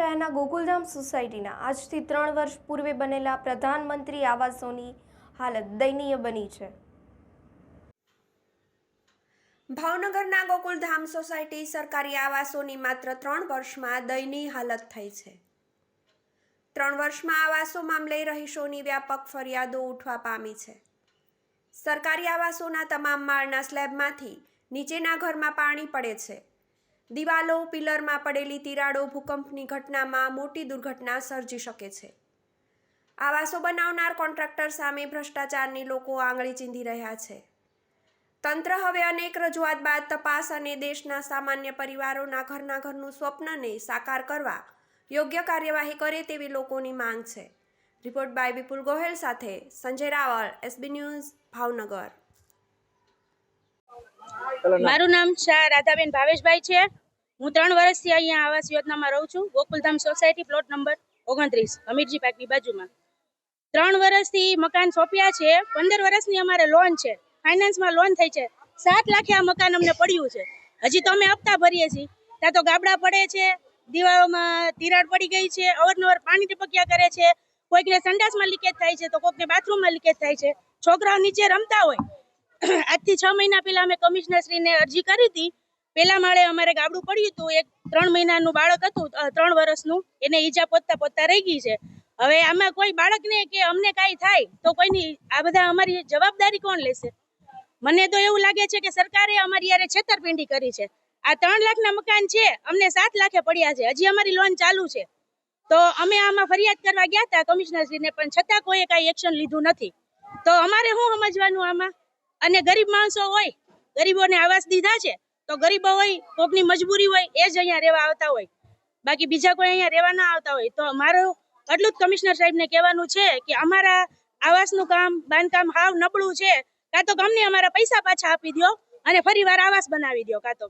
શહેરના ગોકુલધામ સોસાયટીના આજથી ત્રણ વર્ષ પૂર્વે બનેલા પ્રધાનમંત્રી આવાસોની હાલત દયનીય બની છે. ભાવનગરના ગોકુલધામ સોસાયટી સરકારી આવાસોની માત્ર ત્રણ વર્ષમાં દયનીય હાલત થઈ છે. ત્રણ વર્ષમાં આવાસો મામલે રહીશોની વ્યાપક ફરિયાદો ઉઠવા પામી છે. સરકારી આવાસોના તમામ માળના સ્લેબમાંથી નીચેના ઘરમાં પાણી પડે છે. દિવાલો, પિલરમાં પડેલી તિરાડો ભૂકંપની ઘટનામાં મોટી દુર્ઘટના સર્જી શકે છે. આવાસો બનાવનાર કોન્ટ્રાક્ટર સામે ભ્રષ્ટાચારની લોકો આંગળી ચીંધી રહ્યા છે. તંત્ર હવે અનેક રજૂઆત બાદ તપાસ અને દેશના સામાન્ય પરિવારોના ઘરના ઘરનું સ્વપ્નને સાકાર કરવા યોગ્ય કાર્યવાહી કરે તેવી લોકોની માંગ છે. રિપોર્ટ બાય વિપુલ ગોહેલ સાથે સંજય રાવલ, એસબી ન્યૂઝ, ભાવનગર. મારું નામ શાહ રાધાબેન ભાવેશભાઈ છે. હું ત્રણ વર્ષથી અહીંયા આવાસ યોજનામાં રહું છું. ગોકુલધામ સોસાયટી, પ્લોટ નંબર ઓગણત્રીસ હમીરજી પાર્કની બાજુમાં. ત્રણ વર્ષથી મકાન સોંપ્યા છે. પંદર વર્ષની અમારે લોન છે. ફાઇનાન્સમાં લોન થઈ છે. સાત લાખે આ મકાન અમને પડ્યું છે. હજી તો અમે હપ્તા ભરીએ છીએ. ત્યાં તો ગાબડા પડે છે. દિવાળોમાં તિરાડ પડી ગઈ છે. અવારનવાર પાણી ટપક્યા કરે છે. કોઈકને સંડાસમાં લીકેજ થાય છે તો કોઈકને બાથરૂમમાં લીકેજ થાય છે. છોકરાઓ નીચે રમતા હોય. આજથી છ મહિના પહેલા અમે કમિશનરશ્રીને અરજી કરી હતી. પેલા માળે અમારે ગાબડું પડ્યું હતું, એક ત્રણ મહિનાનું બાળક હતું ત્રણ વર્ષનું, એને ઈજા પોતતા પોતતા રહી ગઈ છે. હવે આમાં કોઈ બાળકને કે અમને કાંઈ થાય, તો કોઈની, આ બધા અમારી જવાબદારી કોણ લેશે? મને તો એવું લાગે છે કે સરકારે અમારી યારે છેતરપિંડી કરી છે. આ ત્રણ લાખના મકાન છે, અમને સાત લાખે પડ્યા છે, હજી અમારી લોન ચાલુ છે. તો અમે આમાં ફરિયાદ કરવા ગયા હતા, કમિશનરશ્રીને પણ છતાં કોઈએ કાંઈ એક્શન લીધું નથી. તો અમારે શું સમજવાનું આમાં? અને ગરીબ માણસો હોય, ગરીબોને આવાસ દીધા છે તો ગરીબો હોય, કોકની મજબૂરી હોય, એ જ અહીંયા રહેવા આવતા હોય. બાકી બીજા કોઈ અહીંયા રહેવા ના આવતા હોય. તો મારું એટલું જ કમિશનર સાહેબને કહેવાનું છે કે અમારા આવાસનું કામ, બાંધકામ હાવ નબળું છે. કાં તો અમને અમારા પૈસા પાછા આપી દો અને ફરી વાર આવાસ બનાવી દો કાં તો.